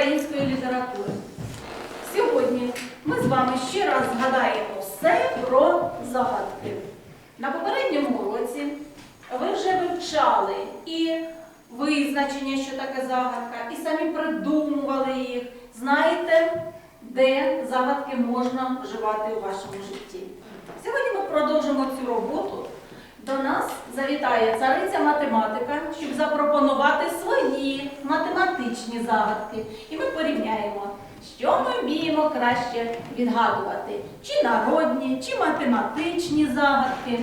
української літератури. Сьогодні ми з вами ще раз згадаємо все про загадки. На попередньому уроці ви вже вивчали і визначення, що таке загадка, і самі придумували їх. Знаєте, де загадки можна вживати у вашому житті. Сьогодні ми продовжимо цю роботу. До нас завітає цариця математика, щоб запропонувати свої математичні загадки. І ми порівняємо, що ми вміємо краще відгадувати: чи народні, чи математичні загадки.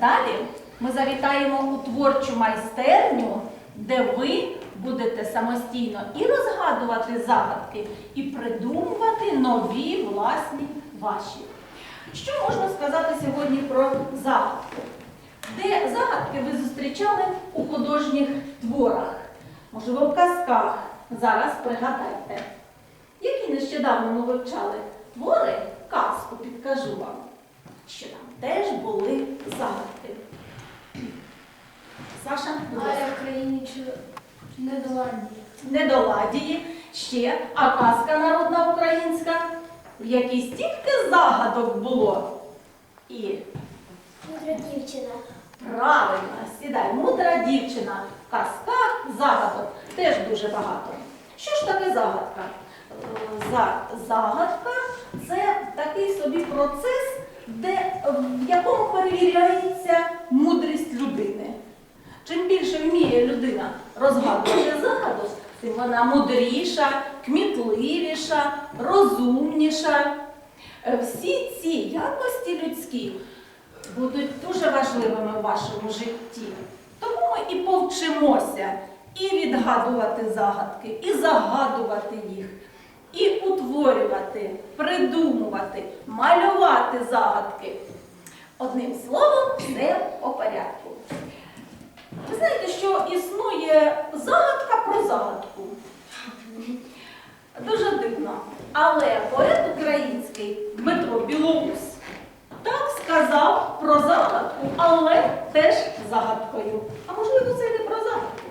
Далі ми завітаємо у творчу майстерню, де ви будете самостійно і розгадувати загадки, і придумувати нові власні ваші. Що можна сказати сьогодні про загадки? Де загадки ви зустрічали у художніх творах? Можливо, в казках. Зараз пригадайте. Які нещодавно ми вивчали твори, казку підкажу вам, що там теж були загадки. Саша, ласка. В країні чи недоладні? недоладії ще, а казка народна українська, в якій стільки загадок було. І Мудра дівчина. Правильно, сідай, мудра дівчина, в казках загадок теж дуже багато. Що ж таке загадка? Е, загадка це такий собі процес, де, в якому перевіряється мудрість людини. Чим більше вміє людина розгадувати загадок, тим вона мудріша, кмітливіша, розумніша. Е, Всі ці якості людські будуть дуже важливими в вашому житті. Тому ми і повчимося і відгадувати загадки, і загадувати їх, і утворювати, придумувати, малювати загадки. Одним словом, все по порядку. Ви знаєте, що існує загадка про загадку. Дуже дивно. Але поет український Дмитро Білоус про загадку, але теж загадкою. А можливо, це не про загадку.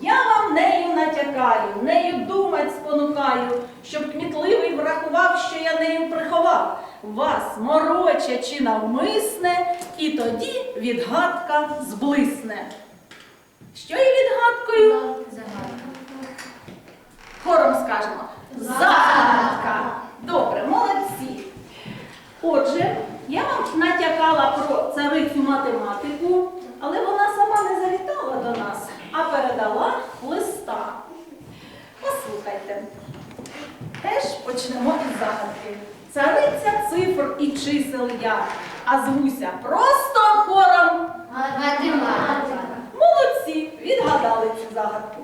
Я вам нею натякаю, нею думать спонукаю, щоб кмітливий врахував, що я нею приховав. Вас морочачи навмисне, і тоді відгадка зблисне. Що є відгадкою? Хором скажемо. Загадка. Добре, молодці. Отже, я вам натякала про царицю математику, але вона сама не завітала до нас, а передала листа. Послухайте. Теж почнемо із загадки. Цариця цифр і чисел я, а звуся просто хором Математика. Молодці, відгадали цю загадку.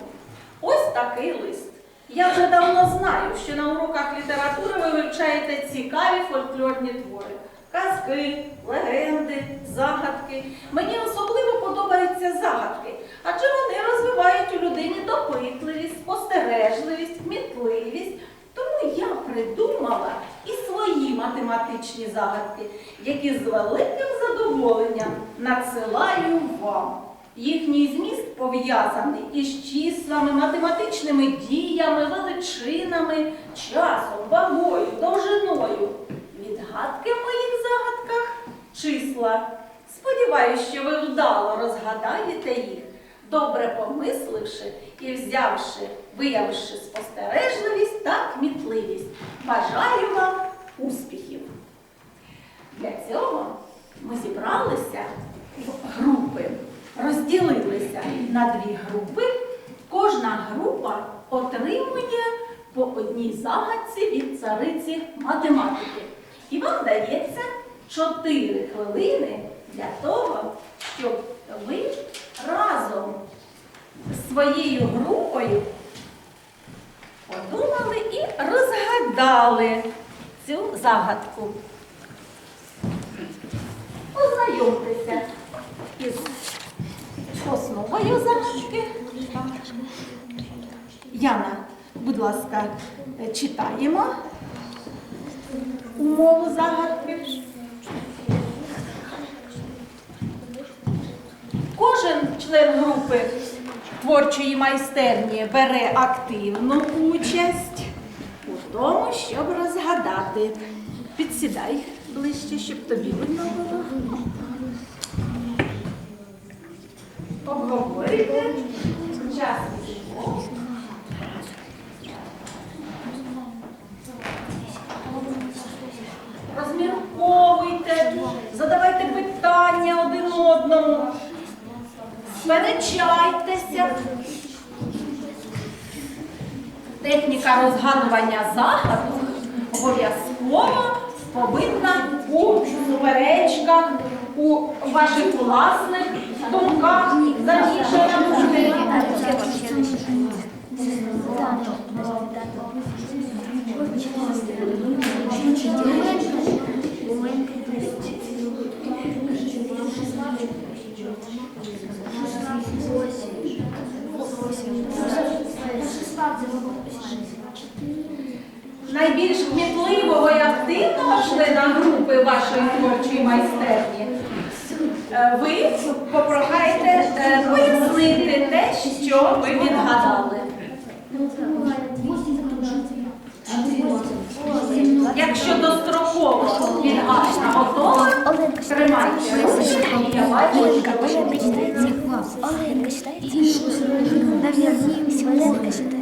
Ось такий лист. Я вже давно знаю, що на уроках літератури ви вивчаєте цікаві фольклорні твори. Казки, легенди, загадки. Мені особливо подобаються загадки, адже вони розвивають у людині допитливість, спостережливість, кмітливість. Тому я придумала і свої математичні загадки, які з великим задоволенням надсилаю вам. Їхній зміст пов'язаний із числами, математичними діями, величинами, часом, вагою, Сподіваюсь, що ви вдало розгадаєте їх, добре помисливши і взявши, виявивши спостережливість та кмітливість. Бажаю вам успіхів! Для цього ми зібралися в групи, розділилися на дві групи. Кожна група отримує по одній загадці від цариці математики. І вам дається 4 хвилини для того, щоб ви разом з своєю групою подумали і розгадали цю загадку. Ознайомтеся із основою загадки. Яна, будь ласка, читаємо умову загадки. Кожен член групи творчої майстерні бере активну участь у тому, щоб розгадати. Підсідай ближче, щоб тобі видно було. Обговорюйте час. Розмірковуйте, задавайте питання один одному, сперечайтеся. Техніка розгадування загадок обов'язково повинна у суперечках, у ваших власних думках замішана. Найбільш кмітливого і активного члена групи вашої творчої майстерні, е, ви попрохаєте е, пояснити те, що ви відгадали. Якщо достроково відгадка готова, тримайте. Я бачу, що ви Оленка считается. Оленка считается.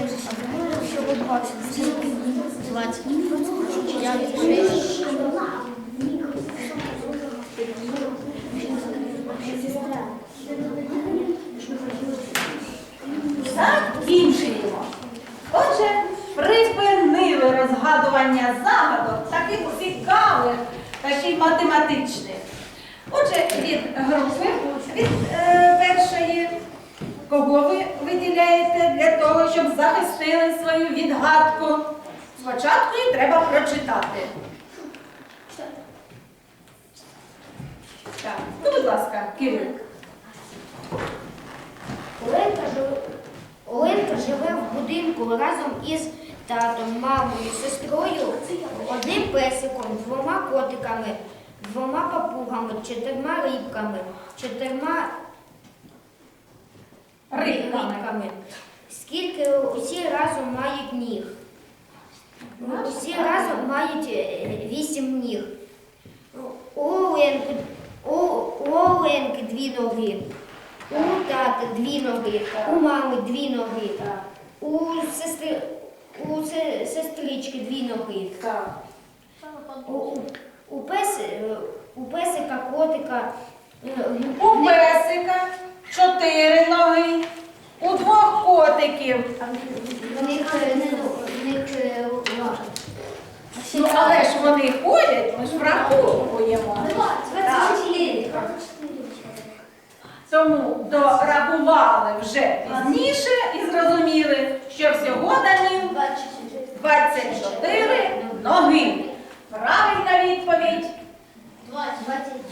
Я вже що відбувався 20, 26, Спочатку її треба прочитати. Так, ну, будь ласка. Оленка живе, Оленка живе в будинку разом із татом, мамою, сестрою, одним песиком, двома котиками, двома папугами, чотирма рибками, чотирма Рибками. рибками. Скільки усі разом мають ніг? Усі разом мають е, вісім ніг. У Оленки, дві ноги. У тата дві ноги, у мами дві ноги, у сестри, у сестрички дві ноги. У, у, пес, е, у песика, котика, е, У песика чотири ноги, у двох котиків. Е, Ну, але ж вони ходять, ми ж враховуємо. Тому дорахували вже пізніше і зрозуміли, що всього данів 24 ноги. Правильна відповідь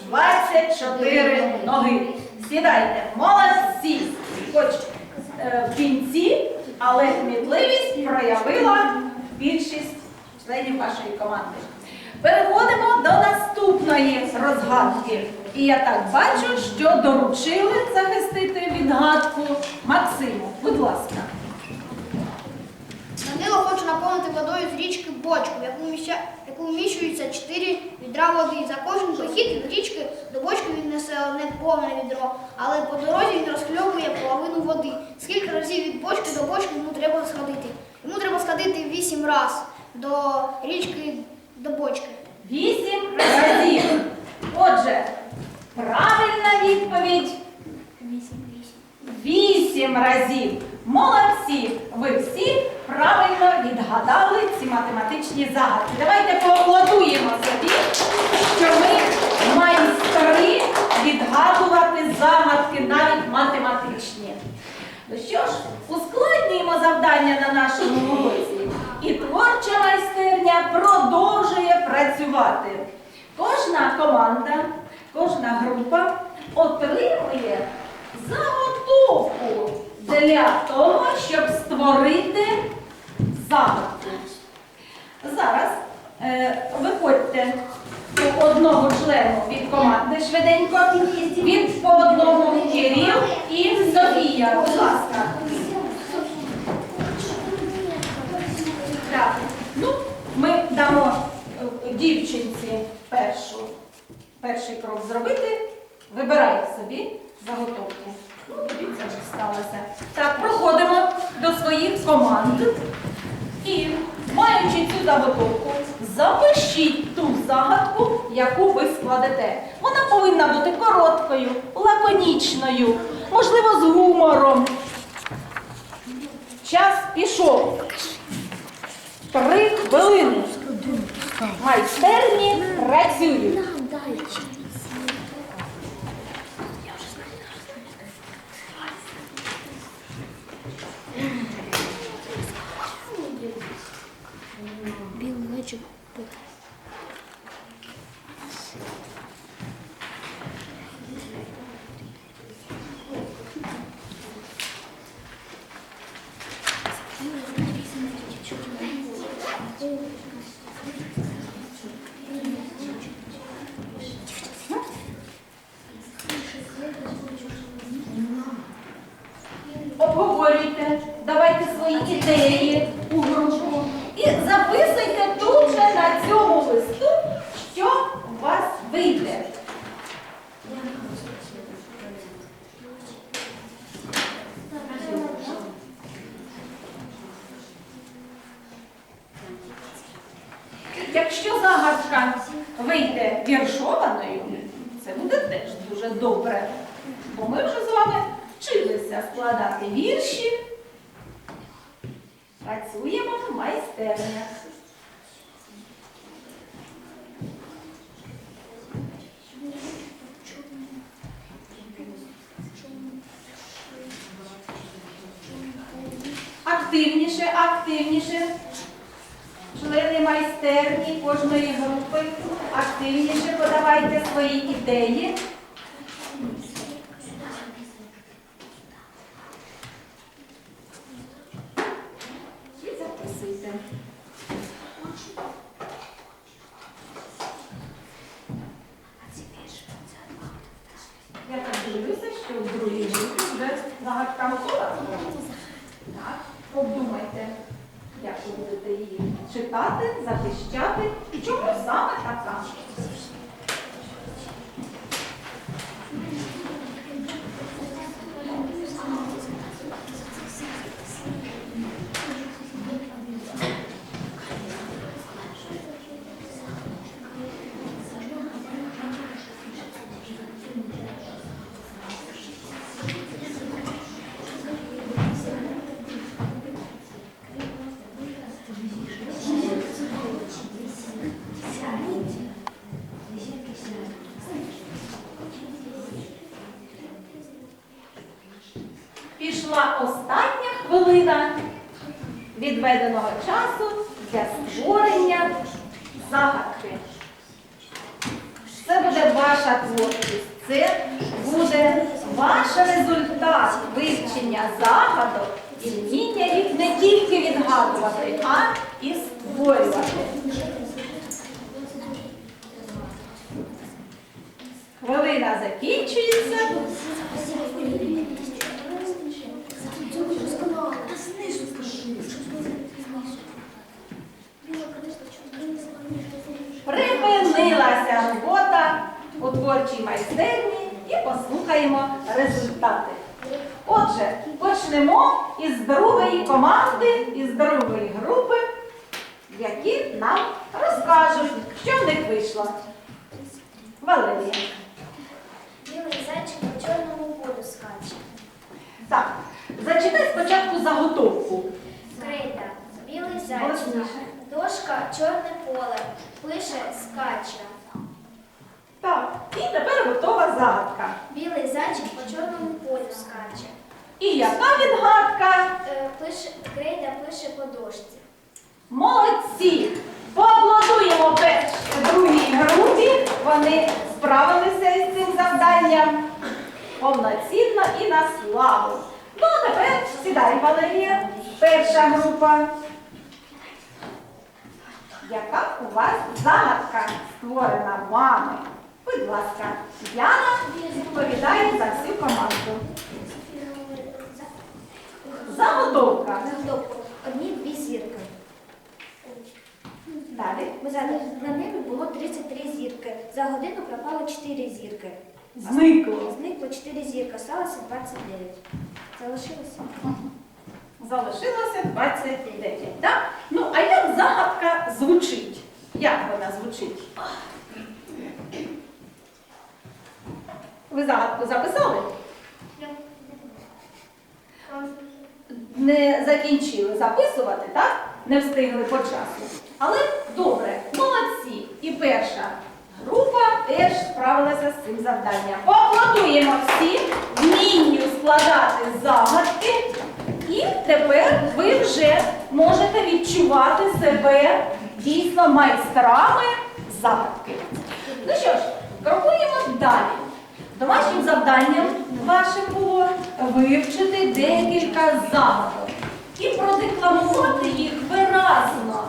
24 ноги. Сідайте, молодці. Хоч е, в кінці, але кмітливість проявила більшість членів вашої команди. Переходимо до наступної розгадки. І я так бачу, що доручили захистити відгадку Максиму. Будь ласка. Данило хоче наповнити водою з річки бочку, яку, вміща- яку вміщується 4 відра води. За кожен прихід від річки до бочки він несе одне повне відро, але по дорозі він розхльовує половину води. Скільки разів від бочки до бочки йому треба сходити? Йому треба сходити вісім разів до річки до бочки. Вісім разів. Отже, правильна відповідь. Вісім разів. Молодці! Ви всі правильно відгадали ці математичні загадки. Давайте поаплодуємо собі, що ми майстри відгадувати загадки, навіть математичні. Ну що ж, ускладнюємо на нашому уроці. І творча майстерня продовжує працювати. Кожна команда, кожна група отримує заготовку для того, щоб створити загадку. Зараз е, виходьте по одному члену від команди швиденько. Від по одному Кирил і Софія. Будь ласка. Так. Ну, ми дамо е, дівчинці першу, перший крок зробити. Вибирай собі заготовку. Ну, дивіться, що сталося. Так, проходимо до своїх команд. І, маючи цю заготовку, запишіть ту загадку, яку ви складете. Вона повинна бути короткою, лаконічною, можливо, з гумором. Час пішов. Три хвилини. Майстерні працюють. Білочок. Обговорюйте, давайте свої ідеї у групу і записуйте тут же на цьому листу, що у вас вийде. Якщо загадка віршованою, це буде теж дуже добре. Бо ми вже з вами вчилися складати вірші. Працюємо в майстернях. Активніше, активніше. Члени майстерні кожної групи. Активніше подавайте свої ідеї. І записуйте. Я так що в другій групі вже загадка готова. Так, обдумайте, як ви будете її читати, захищати чому саме така. Пішла остання хвилина відведеного часу для створення загадки. Це буде ваша творчість, це буде ваш результат вивчення загадок і вміння їх не тільки відгадувати, а і створювати. Хвилина закінчується. Робота у творчій майстерні і послухаємо результати. Отже, почнемо із другої команди, із другої групи, які нам розкажуть, що в них вийшло. Валерія. Білий зайчик по чорному полю скаче. Так, зачитай спочатку заготовку. Крейда, білий зайчик, дошка, чорне поле, пише, скаче. Так, і тепер готова загадка. Білий зайчик по чорному полю скаче. І яка відгадка? Е, Пише, крейда пише по дошці. Молодці! Поаплодуємо першій другій групі. Вони справилися із цим завданням повноцінно і на славу. Ну, а тепер сідай, Валерія. Перша група. Яка у вас загадка створена вами? Будь ласка, Яна відповідає за всю команду. Заготовка. Одні-дві зірки. Далі. Ми зараз на небі було 33 зірки. За годину пропало 4 зірки. Зникло. Зникло 4 зірки, сталося 29. Залишилося. Залишилося 29, так? Ну, а як загадка звучить? Як вона звучить? Ви загадку записали? Не закінчили записувати, так? Не встигли по часу. Але добре, молодці. І перша група теж справилася з цим завданням. Поаплодуємо всі вмінню складати загадки. І тепер ви вже можете відчувати себе дійсно майстрами загадки. Ну що ж, крокуємо далі. Домашнім завданням вашим було вивчити декілька загадок і продекламувати їх виразно.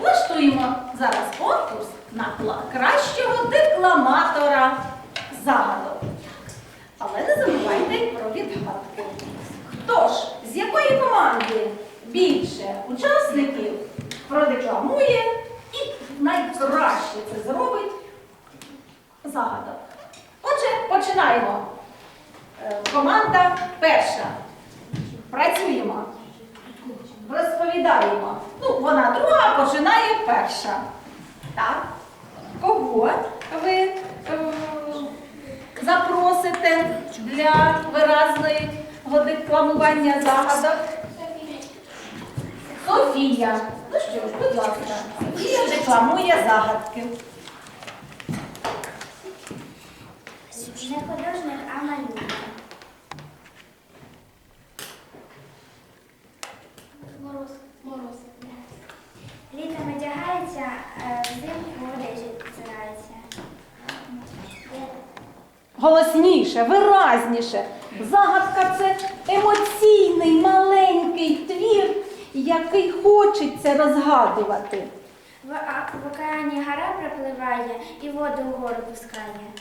Влаштуємо зараз конкурс на кращого декламатора загадок. Але не забувайте про відгадки. Хто ж, з якої команди більше учасників продекламує і найкраще це зробить загадок? Починаємо. Е, Команда перша. Працюємо. Розповідаємо. Ну, вона друга починає перша. Так? Кого ви е, запросите для виразної декламування загадок? Софія. Ну що ж, будь ласка, Софія декламує загадки. Не художник, а малюнок. Мороз. Мороз. Літом одягається, а взимку одежі стирається. Голосніше, виразніше. Загадка це емоційний маленький твір, який хочеться розгадувати. В, в океані гора пропливає і воду вгору пускає.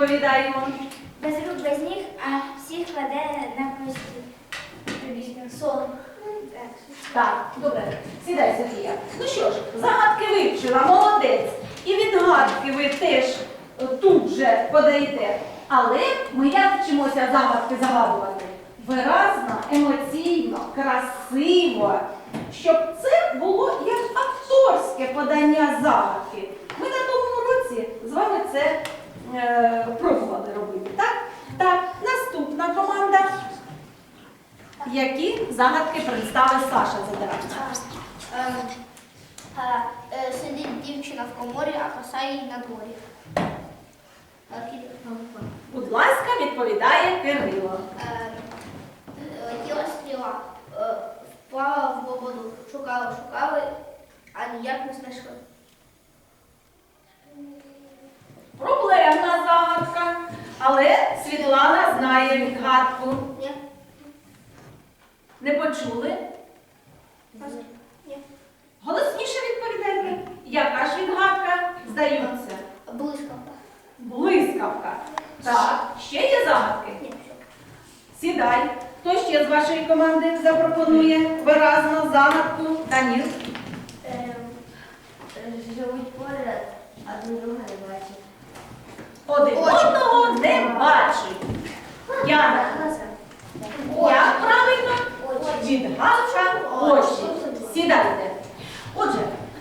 Відповідаємо. Без рук, без ніг, а всіх кладе на постіль. Сон. Так. Добре, сідай, Софія. Ну що ж, загадки вивчила, молодець. І відгадки ви теж тут же подаєте. Але ми як вчимося загадки загадувати? Виразно, емоційно, красиво, щоб це було як акторське подання загадки. Ми на тому році з вами це пробували робити. Так? Так, наступна команда. Які загадки представить Саша Задиравська? Ем, е, е, Сидить дівчина в коморі, а коса їй на дворі. Е, Будь ласка, відповідає Кирило. Е, е, Летіла стріла, е, впала в воду, шукали, шукали, а ніяк не знайшли. Проблемна загадка. Але Світлана знає відгадку. Ні? Не почули? Ні. Голосніше відповідайте. Яка ж відгадка? Здаються. Блискавка. Блискавка. Так, ще є загадки? Ні. Сідай. Хто ще з вашої команди запропонує виразну загадку? Даніл. Живуть поряд, а друг друга не бачать. Один одного не бачить. Яна. Як правильно? Відгадка очі. Сідайте. Отже,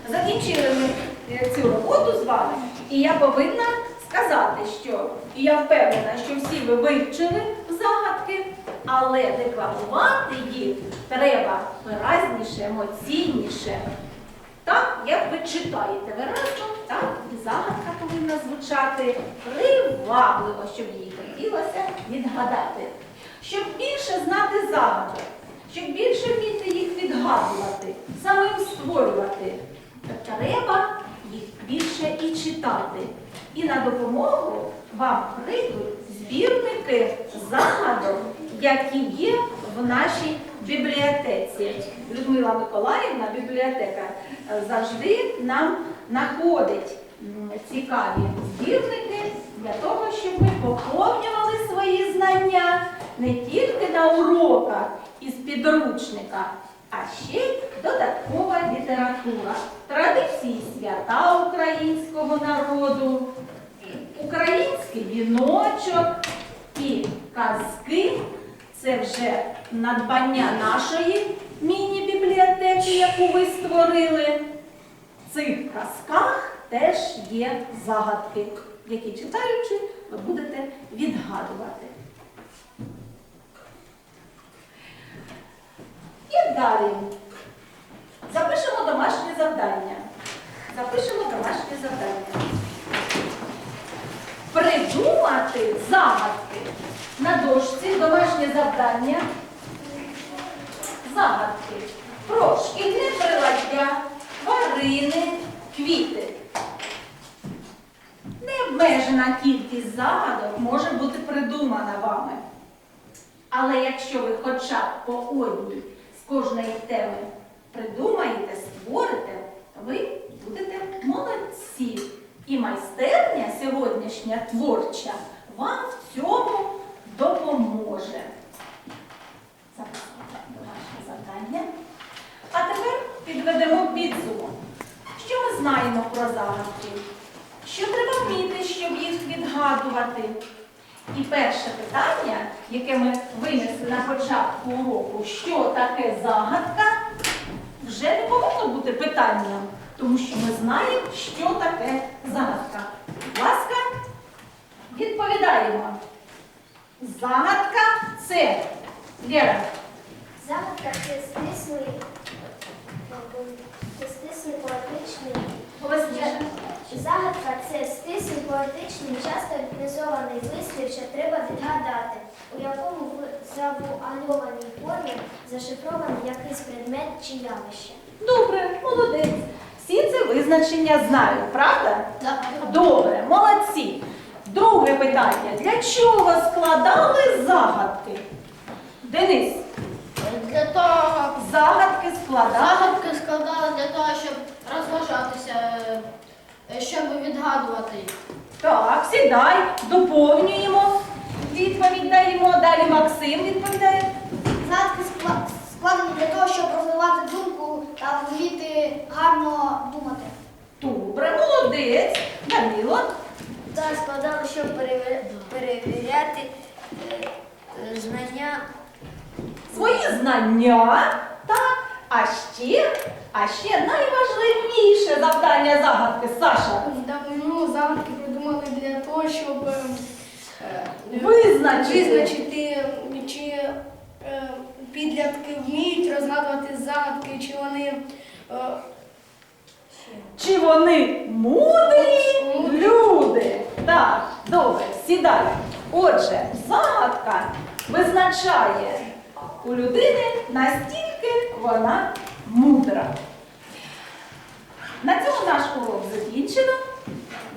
закінчили ми е, цю роботу з вами, і я повинна сказати. що і я впевнена, що всі ви вивчили загадки, але декларувати їх треба виразніше, емоційніше. Так, як ви читаєте виразно, так загадка повинна звучати привабливо, щоб її хотілося відгадати. Щоб більше знати загадок, щоб більше вміти їх відгадувати, самим створювати, то треба їх більше і читати. І на допомогу вам прийдуть збірники загадок, які є в нашій бібліотеці. Людмила Миколаївна, бібліотекар, е, завжди нам знаходить м, цікаві збірники для того, щоб ми поповнювали свої знання не тільки на уроках із підручника, а ще й додаткова література, традиції свята українського народу, український віночок і казки. Це вже надбання нашої міні-бібліотеки, яку ви створили. В цих казках теж є загадки, які читаючи, ви будете відгадувати. І далі. Запишемо домашнє завдання. Запишемо домашнє завдання. Придумати загадки. На дошці домашнє завдання. Загадки. Про шкільне приладдя, тварини, квіти. Необмежена кількість загадок може бути придумана вами. Але якщо ви хоча б по одній з кожної теми придумаєте, створите, ви будете молодці. І майстерня сьогоднішня творча вам в цьому допоможе. Записуйте домашнє завдання. А тепер підведемо підсумок. Що ми знаємо про загадки? Що треба вміти, щоб їх відгадувати? І перше питання, яке ми винесли на початку уроку, що таке загадка, вже не повинно бути питанням, тому що ми знаємо, що таке загадка. Будь ласка, відповідаємо. Загадка це Лера. Загадка це стислий, стислий поетичний. Голосніше. Загадка це стислий поетичний, часто організований вислів, що треба відгадати, у якому в завуальованій формі зашифрований якийсь предмет чи явище. Добре, молодець. Всі це визначення знають, правда? Так. Добре, молодці. Друге питання. Для чого складали загадки? Денис, Для того загадки складали. загадки складали для того, щоб розважатися, щоб відгадувати їх. Так, сідай, доповнюємо. Відповідь даємо. Далі Максим відповідає. Загадки складені для того, щоб розвивати думку та вміти гарно думати. Добре, молодець. Данило. Та складали, щоб перевіряти е, е, знання. Свої знання. Так. А ще, а ще найважливіше завдання загадки, Саша. Давно загадки придумали для того, щоб е, е, Визначити. визначити, чи е, підлітки вміють розгадувати загадки, чи вони Чи вони мудрі люди? Так, добре, сідай. Отже, загадка визначає у людини настільки вона мудра. На цьому наш урок закінчено.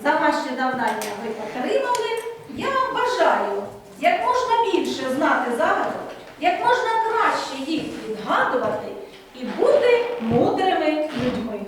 За ваші завдання ви отримали. Я бажаю як можна більше знати загадок, як можна краще їх відгадувати і бути мудрими людьми.